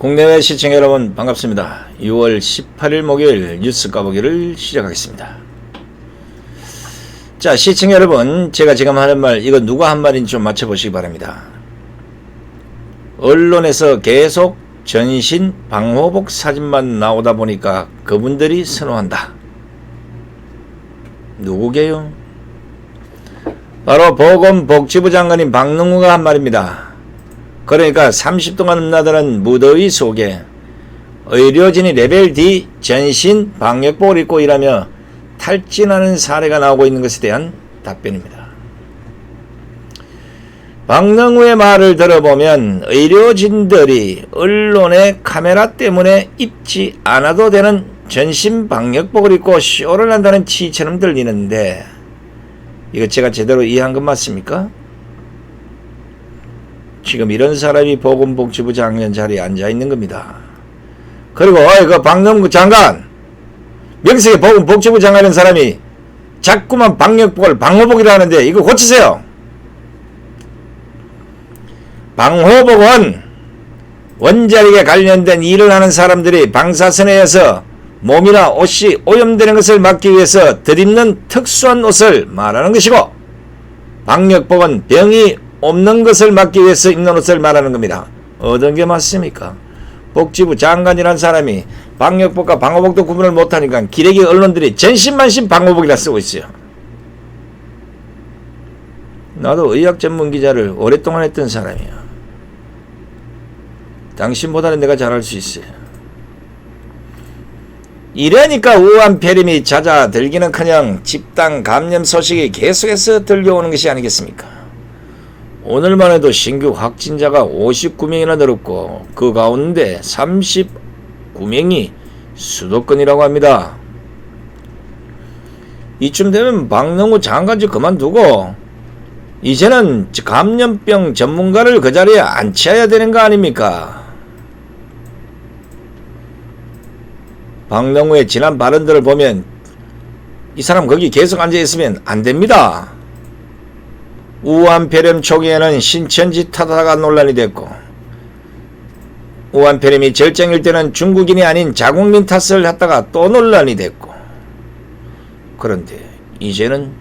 국내외 시청 여러분 반갑습니다. 6월 18일 목요일 뉴스 까보기를 시작하겠습니다. 자 시청 여러분 제가 지금 하는 말 이거 누가 한 말인지 좀 맞춰보시기 바랍니다. 언론에서 계속 전신 방호복 사진만 나오다 보니까 그분들이 선호한다. 누구게요? 바로 보건복지부 장관인 박능우가 한 말입니다. 그러니까 30도가 넘나드는 무더위 속에 의료진이 레벨 D 전신 방역복을 입고 일하며 탈진하는 사례가 나오고 있는 것에 대한 답변입니다. 박능우의 말을 들어보면 의료진들이 언론의 카메라 때문에 입지 않아도 되는 전신 방역복을 입고 쇼를 한다는 취처럼 들리는데 이거 제가 제대로 이해한 것 맞습니까? 지금 이런 사람이 보건복지부 장관 자리에 앉아 있는 겁니다. 그리고 어이 그 박능구 장관 명색에 보건복지부 장관인 사람이 자꾸만 방역복을 방호복이라 하는데 이거 고치세요. 방호복은 원자력에 관련된 일을 하는 사람들이 방사선에서 몸이나 옷이 오염되는 것을 막기 위해서 덧입는 특수한 옷을 말하는 것이고 방역복은 병이 없는 것을 막기 위해서 입는 옷을 말하는 겁니다. 어떤 게 맞습니까? 복지부 장관이란 사람이 방역복과 방호복도 구분을 못하니까 기레기 언론들이 전신만신 방호복이라 쓰고 있어요. 나도 의학 전문 기자를 오랫동안 했던 사람이야. 당신보다는 내가 잘할 수 있어요. 이러니까 우한 폐렴이 잦아들기는 커녕 집단 감염 소식이 계속해서 들려오는 것이 아니겠습니까? 오늘만 해도 신규 확진자가 59명이나 늘었고 그 가운데 39명이 수도권이라고 합니다. 이쯤 되면 박능우 장관 좀 그만두고 이제는 감염병 전문가를 그 자리에 앉혀야 되는 거 아닙니까? 박능우의 지난 발언들을 보면 이 사람 거기 계속 앉아 있으면 안 됩니다. 우한 폐렴 초기에는 신천지 탓하다가 논란이 됐고 우한 폐렴이 절정일 때는 중국인이 아닌 자국민 탓을 했다가 또 논란이 됐고 그런데 이제는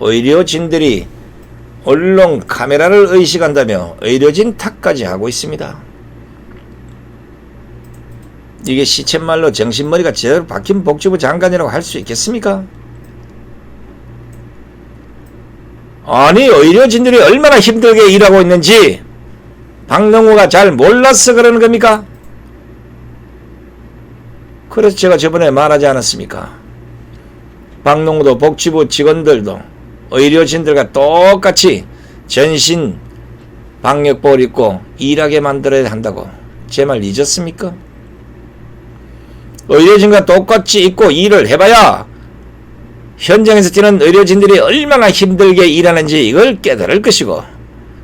의료진들이 언론 카메라를 의식한다며 의료진 탓까지 하고 있습니다. 이게 시쳇말로 정신머리가 제대로 박힌 복지부 장관이라고 할 수 있겠습니까? 아니 의료진들이 얼마나 힘들게 일하고 있는지 박능우가 잘 몰라서 그러는 겁니까? 그래서 제가 저번에 말하지 않았습니까? 박능우도 복지부 직원들도 의료진들과 똑같이 전신 방역복을 입고 일하게 만들어야 한다고 제 말 잊었습니까? 의료진과 똑같이 입고 일을 해봐야 현장에서 뛰는 의료진들이 얼마나 힘들게 일하는지 이걸 깨달을 것이고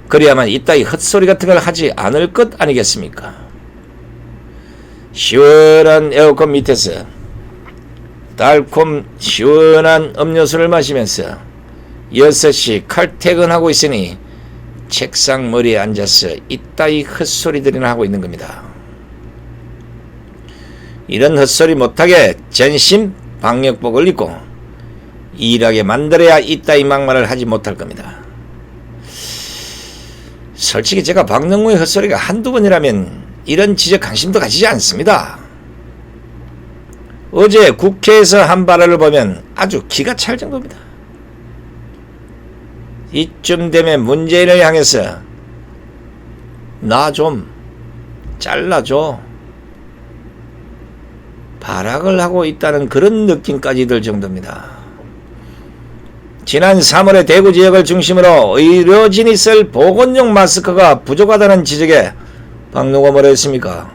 그래야만 이따위 헛소리 같은 걸 하지 않을 것 아니겠습니까? 시원한 에어컨 밑에서 달콤 시원한 음료수를 마시면서 6시 칼퇴근하고 있으니 책상 머리에 앉아서 이따위 헛소리들이나 하고 있는 겁니다. 이런 헛소리 못하게 전신 방역복을 입고 일하게 만들어야 이따위 막말을 하지 못할 겁니다. 솔직히 제가 박능우의 헛소리가 한두 번이라면 이런 지적 관심도 가지지 않습니다. 어제 국회에서 한 발언을 보면 아주 기가 찰 정도입니다. 이쯤 되면 문재인을 향해서 나 좀 잘라줘. 발악을 하고 있다는 그런 느낌까지 들 정도입니다. 지난 3월에 대구 지역을 중심으로 의료진이 쓸 보건용 마스크가 부족하다는 지적에 박누가 뭐라 했습니까?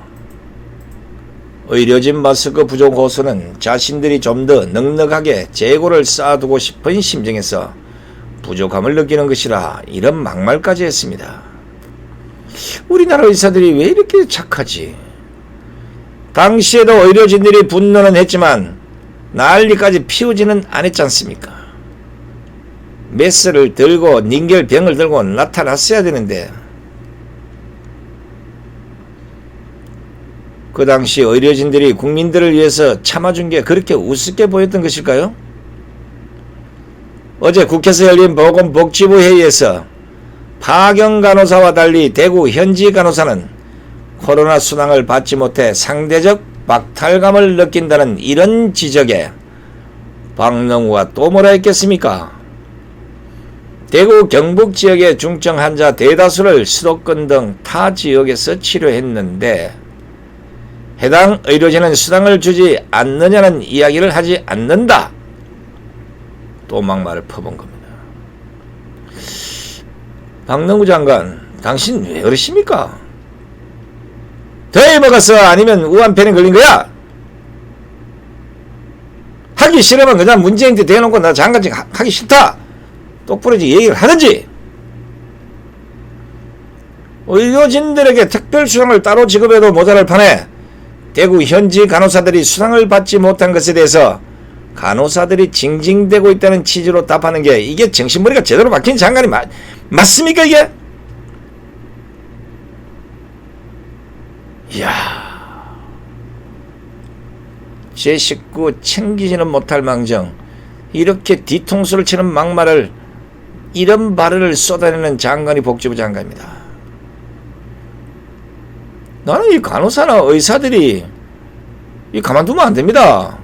의료진 마스크 부족 호소는 자신들이 좀 더 넉넉하게 재고를 쌓아두고 싶은 심정에서 부족함을 느끼는 것이라 이런 막말까지 했습니다. 우리나라 의사들이 왜 이렇게 착하지? 당시에도 의료진들이 분노는 했지만 난리까지 피우지는 않았지 않습니까? 메스를 들고 닌겔병을 들고 나타났어야 되는데 그 당시 의료진들이 국민들을 위해서 참아준 게 그렇게 우습게 보였던 것일까요? 어제 국회에서 열린 보건복지부 회의에서 파견 간호사와 달리 대구 현지 간호사는 코로나 수당을 받지 못해 상대적 박탈감을 느낀다는 이런 지적에 박능우가 또 뭐라 했겠습니까? 대구 경북 지역의 중증 환자 대다수를 수도권 등 타 지역에서 치료했는데 해당 의료진은 수당을 주지 않느냐는 이야기를 하지 않는다. 또 막말을 퍼본 겁니다. 박능우 장관, 당신 왜 그러십니까? 더위 먹었어? 아니면 우한팬에 걸린 거야? 하기 싫으면 그냥 문재인한테 대놓고 나 장관직 하- 하기 싫다. 똑부러지 얘기를 하든지. 의료진들에게 특별 수당을 따로 지급해도 모자랄 판에 대구 현지 간호사들이 수당을 받지 못한 것에 대해서 간호사들이 징징대고 있다는 취지로 답하는 게 이게 정신머리가 제대로 박힌 장관이 맞, 맞습니까 이게? 이야 제 식구 챙기지는 못할 망정 이렇게 뒤통수를 치는 막말을 이런 발언을 쏟아내는 장관이 복지부 장관입니다. 나는 이 간호사나 의사들이 이 가만두면 안 됩니다.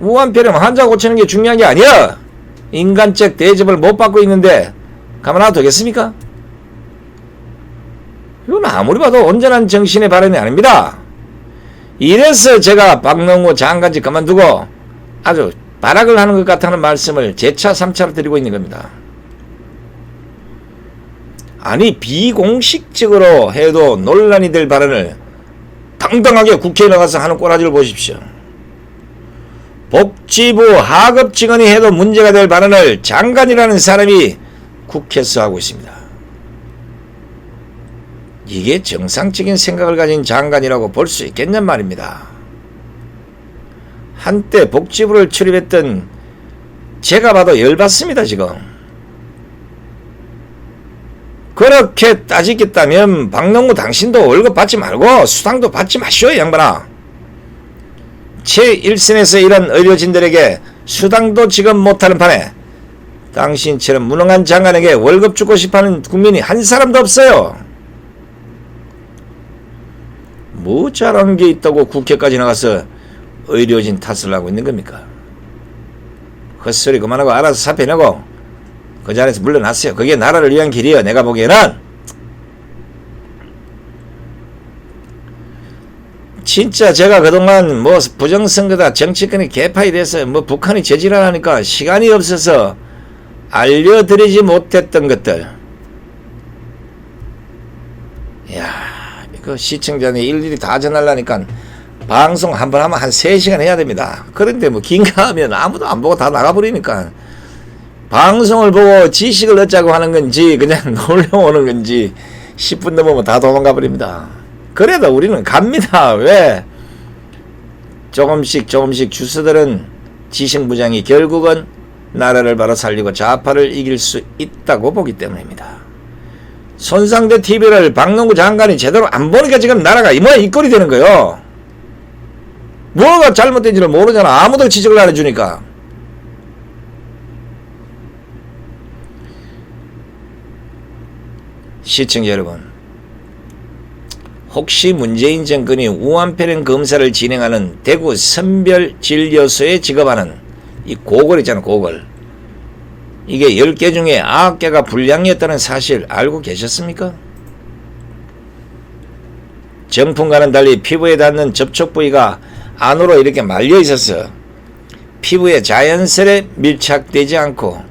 우한폐렴 환자 고치는 게 중요한 게 아니야. 인간적 대접을 못 받고 있는데 가만놔도 되겠습니까? 이건 아무리 봐도 온전한 정신의 발언이 아닙니다. 이래서 제가 박능호 장관직 그만두고 아주 발악을 하는 것 같다는 말씀을 재차 3차로 드리고 있는 겁니다. 아니 비공식적으로 해도 논란이 될 발언을 당당하게 국회에 나가서 하는 꼬라지를 보십시오. 복지부 하급 직원이 해도 문제가 될 발언을 장관이라는 사람이 국회에서 하고 있습니다. 이게 정상적인 생각을 가진 장관이라고 볼 수 있겠냔 말입니다. 한때 복지부를 출입했던 제가 봐도 열받습니다, 지금. 그렇게 따지겠다면 박농구 당신도 월급 받지 말고 수당도 받지 마시오, 양반아. 제1선에서 이런 의료진들에게 수당도 지급 못하는 판에 당신처럼 무능한 장관에게 월급 주고 싶어하는 국민이 한 사람도 없어요. 뭐 잘한 게 있다고 국회까지 나가서 의료진 탓을 하고 있는 겁니까? 헛소리 그만하고 알아서 사표 내고 그 자리에서 물러났어요. 그게 나라를 위한 길이에요. 내가 보기에는 진짜 제가 그동안 뭐 부정선거다 정치권이 개파이 돼서 뭐 북한이 재질하니까 시간이 없어서 알려드리지 못했던 것들 야 이거 시청자님 일일이 다 전하려니까 방송 한 번 하면 한 3시간 해야 됩니다. 그런데 뭐 긴가 하면 아무도 안 보고 다 나가버리니까 방송을 보고 지식을 얻자고 하는 건지 그냥 놀러 오는 건지 10분 넘으면 다 도망가 버립니다. 그래도 우리는 갑니다. 왜? 조금씩 조금씩 주스들은 지식무장이 결국은 나라를 바로 살리고 좌파를 이길 수 있다고 보기 때문입니다. 손상대 TV를 박농구 장관이 제대로 안 보니까 지금 나라가 이 모양 이 꼴이 되는 거요. 뭐가 잘못된지를 모르잖아. 아무도 지적을 안 해주니까. 시청자 여러분, 혹시 문재인 정권이 우한폐렴 검사를 진행하는 대구 선별진료소에 직업하는 이 고걸 있잖아, 고걸. 이게 10개 중에 9개가 불량이었다는 사실 알고 계셨습니까? 정품과는 달리 피부에 닿는 접촉 부위가 안으로 이렇게 말려 있어서 피부에 자연스레 밀착되지 않고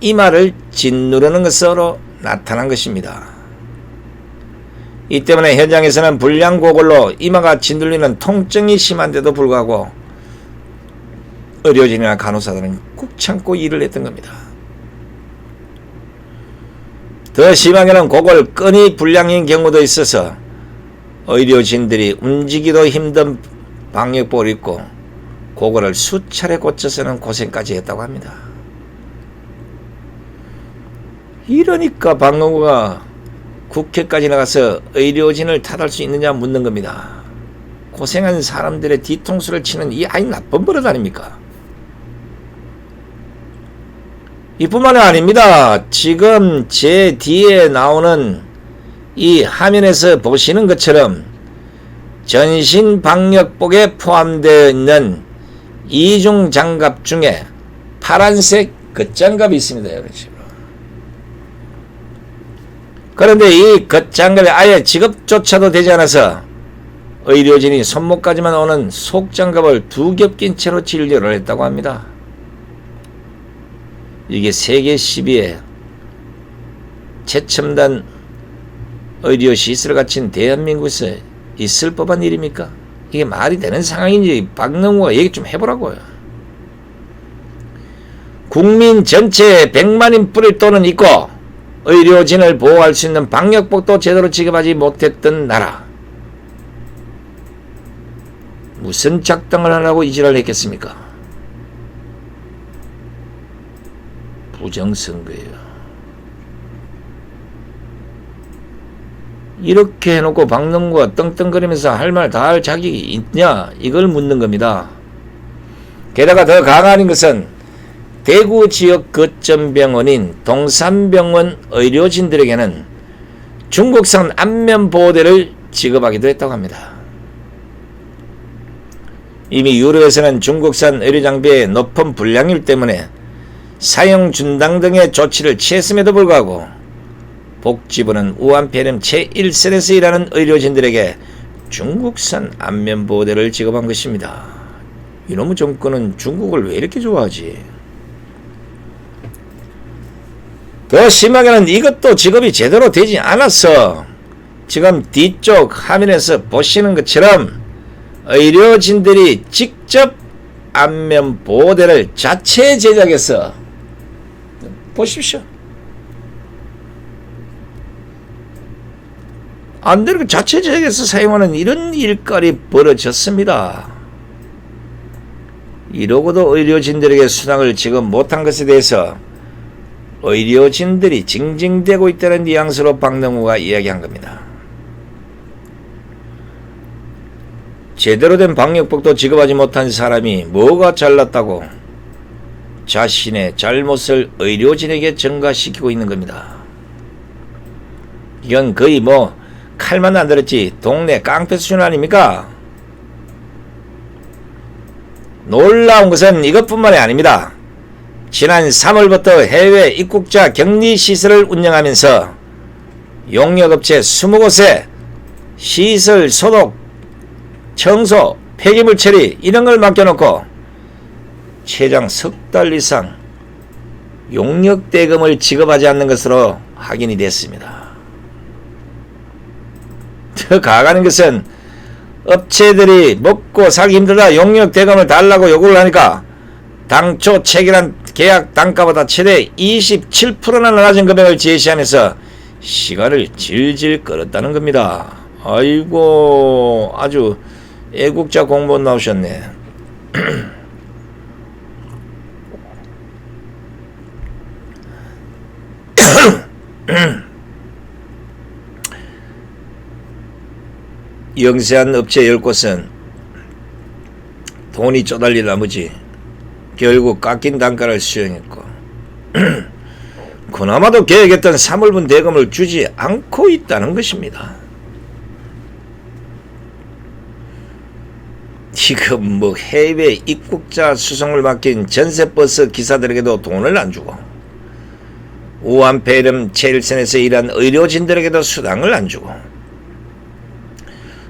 이마를 짓누르는 것으로 나타난 것입니다. 이 때문에 현장에서는 불량 고글로 이마가 짓눌리는 통증이 심한데도 불구하고 의료진이나 간호사들은 꾹 참고 일을 했던 겁니다. 더 심하게는 고글 끈이 불량인 경우도 있어서 의료진들이 움직이도 힘든 방역복을 입고 고글을 수차례 고쳐서는 고생까지 했다고 합니다. 이러니까 박농구가 국회까지 나가서 의료진을 탓할 수 있느냐 묻는 겁니다. 고생한 사람들의 뒤통수를 치는 이 아이 나쁜 버릇 아닙니까? 이뿐만이 아닙니다. 지금 제 뒤에 나오는 이 화면에서 보시는 것처럼 전신 방역복에 포함되어 있는 이중 장갑 중에 파란색 겉장갑이 있습니다. 식으로. 그런데 이 겉장갑이 아예 직업조차도 되지 않아서 의료진이 손목까지만 오는 속장갑을 두 겹 낀 채로 진료를 했다고 합니다. 이게 세계 10위에 최첨단 의료 시설을 갖춘 대한민국에서 있을 법한 일입니까? 이게 말이 되는 상황인지 박능우가 얘기 좀 해보라고요. 국민 전체에 100만인 뿌릴 돈은 있고 의료진을 보호할 수 있는 방역복도 제대로 지급하지 못했던 나라. 무슨 작당을 하라고 이지랄 했겠습니까? 부정선거예요. 이렇게 해놓고 박능구가 떵떵거리면서 할 말 다 할 자격이 있냐 이걸 묻는 겁니다. 게다가 더 강한 것은 대구 지역 거점 병원인 동산병원 의료진들에게는 중국산 안면 보호대를 지급하기도 했다고 합니다. 이미 유럽에서는 중국산 의료 장비의 높은 불량률 때문에 사용 준당 등의 조치를 취했음에도 불구하고 복지부는 우한 폐렴 제1선에서 일하는 의료진들에게 중국산 안면 보호대를 지급한 것입니다. 이놈의 정권은 중국을 왜 이렇게 좋아하지? 더 심하게는 이것도 지급이 제대로 되지 않았어. 지금 뒤쪽 화면에서 보시는 것처럼 의료진들이 직접 안면 보호대를 자체 제작해서 보십시오. 안 되는 자체 제작해서 사용하는 이런 일깔이 벌어졌습니다. 이러고도 의료진들에게 수당을 지급 못한 것에 대해서 의료진들이 징징대고 있다는 뉘앙스로 박능우가 이야기한 겁니다. 제대로 된 방역복도 지급하지 못한 사람이 뭐가 잘났다고 자신의 잘못을 의료진에게 전가시키고 있는 겁니다. 이건 거의 뭐 칼만 안 들었지 동네 깡패 수준 아닙니까? 놀라운 것은 이것뿐만이 아닙니다. 지난 3월부터 해외 입국자 격리 시설을 운영하면서 용역업체 20곳에 시설 소독, 청소, 폐기물 처리 이런 걸 맡겨놓고 최장 석 달 이상 용역 대금을 지급하지 않는 것으로 확인이 됐습니다. 더 가가는 것은 업체들이 먹고 살기 힘들다 용역 대금을 달라고 요구를 하니까 당초 체결한 계약 단가보다 최대 27%나 낮은 금액을 제시하면서 시간을 질질 끌었다는 겁니다. 아이고 아주 애국자 공무원 나오셨네. 영세한 업체 10곳은 돈이 쪼달린 나머지 결국 깎인 단가를 수령했고 그나마도 계획했던 3월분 대금을 주지 않고 있다는 것입니다. 지금 뭐 해외 입국자 수송을 맡긴 전세버스 기사들에게도 돈을 안 주고 우한 폐렴 체일선에서 일한 의료진들에게도 수당을 안 주고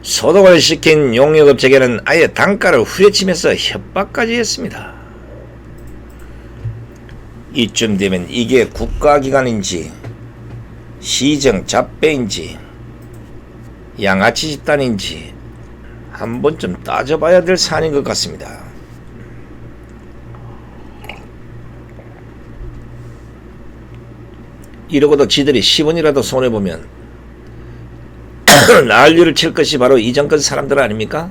소독을 시킨 용역업체에게는 아예 단가를 후려치면서 협박까지 했습니다. 이쯤 되면 이게 국가기관인지 시정 잡배인지 양아치 집단인지 한 번쯤 따져봐야 될 사안인 것 같습니다. 이러고도 지들이 10원이라도 손해보면 난리를 칠 것이 바로 이 정권 사람들 아닙니까?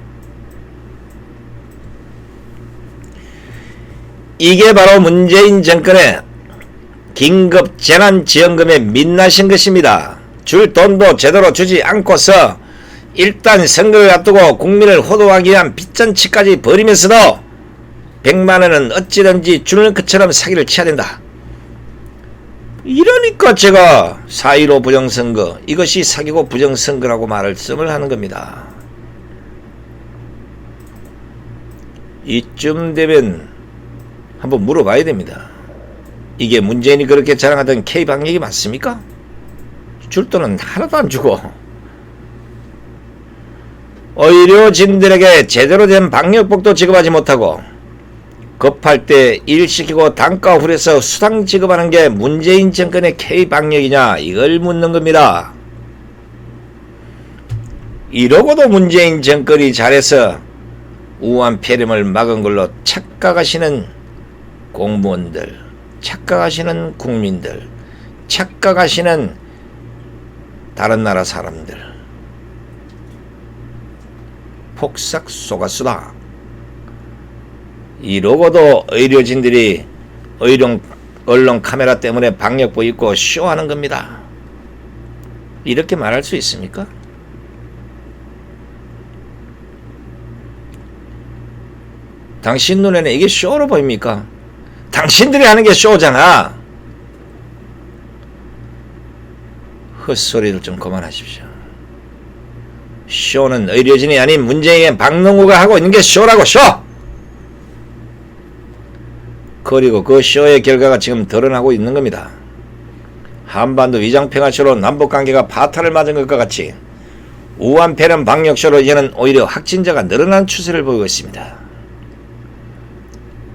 이게 바로 문재인 정권의 긴급 재난지원금의 민낯인 것입니다. 줄 돈도 제대로 주지 않고서 일단 선거를 앞두고 국민을 호도하기 위한 빚잔치까지 벌이면서도 100만 원은 어찌든지 주는 것처럼 사기를 쳐야 된다. 이러니까 제가 4.15 부정선거 이것이 사기고 부정선거라고 말씀을 하는 겁니다. 이쯤 되면 한번 물어봐야 됩니다. 이게 문재인이 그렇게 자랑하던 K방역이 맞습니까? 줄 돈은 하나도 안 주고 의료진들에게 제대로 된 방역복도 지급하지 못하고 급할 때 일 시키고 단가 훌해서 수당 지급하는 게 문재인 정권의 K방역이냐 이걸 묻는 겁니다. 이러고도 문재인 정권이 잘해서 우한 폐렴을 막은 걸로 착각하시는 공무원들, 착각하시는 국민들, 착각하시는 다른 나라 사람들. 폭삭 속았수다. 이러고도 의료진들이 의료 언론 카메라 때문에 방역복 입고 쇼하는 겁니다. 이렇게 말할 수 있습니까? 당신 눈에는 이게 쇼로 보입니까? 당신들이 하는 게 쇼잖아. 헛소리를 좀 그만하십시오. 쇼는 의료진이 아닌 문재인 박농구가 하고 있는 게 쇼라고 쇼! 그리고 그 쇼의 결과가 지금 드러나고 있는 겁니다. 한반도 위장평화쇼로 남북관계가 파탄을 맞은 것과 같이 우한 폐렴 방역쇼로 이제는 오히려 확진자가 늘어난 추세를 보이고 있습니다.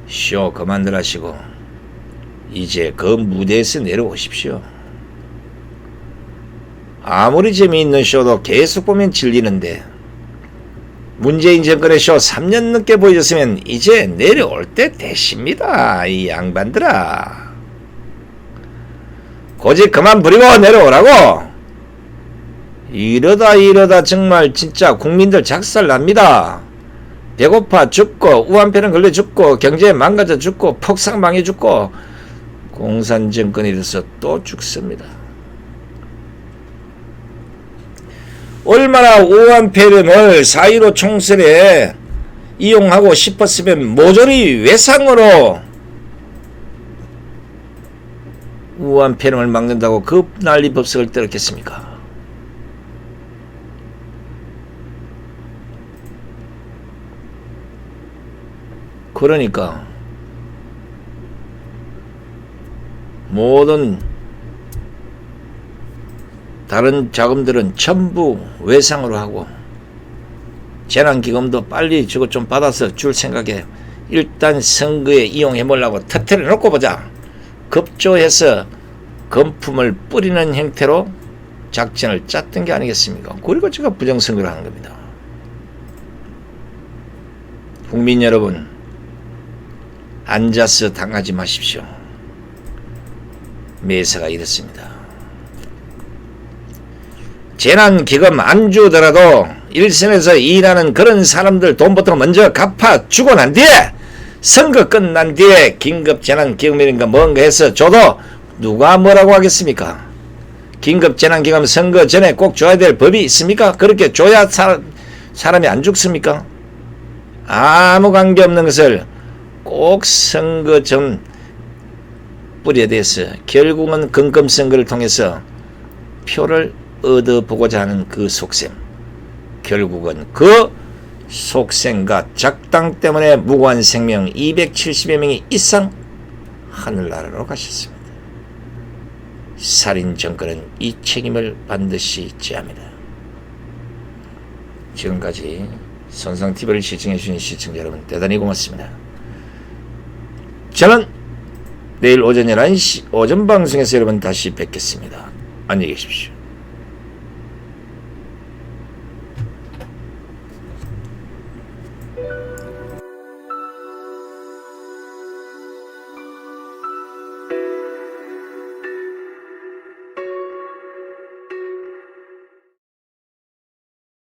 쇼 그만들 하시고 이제 그 무대에서 내려오십시오. 아무리 재미있는 쇼도 계속 보면 질리는데 문재인 정권의 쇼 3년 넘게 보여줬으면 이제 내려올 때 되십니다. 이 양반들아. 고집 그만 부리고 내려오라고. 이러다 이러다 정말 진짜 국민들 작살납니다. 배고파 죽고 우한폐는 걸려 죽고 경제 망가져 죽고 폭삭 망해 죽고 공산 정권이 돼서 또 죽습니다. 얼마나 우한폐렴을 4.15 총선에 이용하고 싶었으면 모조리 외상으로 우한폐렴을 막는다고 그 난리 법석을 떨었겠습니까? 그러니까 모든 다른 자금들은 전부 외상으로 하고 재난기금도 빨리 저거 좀 받아서 줄 생각에 일단 선거에 이용해 보려고 터트려 놓고 보자. 급조해서 금품을 뿌리는 형태로 작전을 짰던 게 아니겠습니까? 그리고 제가 부정선거를 하는 겁니다. 국민 여러분, 앉아서 당하지 마십시오. 매사가 이렇습니다. 재난 기금 안 주더라도 일선에서 일하는 그런 사람들 돈부터 먼저 갚아 주고 난 뒤에 선거 끝난 뒤에 긴급 재난 기금이란가 뭔가 해서 줘도 누가 뭐라고 하겠습니까? 긴급 재난 기금 선거 전에 꼭 줘야 될 법이 있습니까? 그렇게 줘야 사, 사람이 안 죽습니까? 아무 관계 없는 것을 꼭 선거 전 뿌리에 대해서 결국은 근검선거를 통해서 표를 얻어보고자 하는 그 속셈. 결국은 그 속셈과 작당 때문에 무고한 생명 270여 명이 이상 하늘나라로 가셨습니다. 살인 정권은 이 책임을 반드시 지합니다. 지금까지 선상TV를 시청해주신 시청자 여러분 대단히 고맙습니다. 저는 내일 오전 11시 오전 방송에서 여러분 다시 뵙겠습니다. 안녕히 계십시오.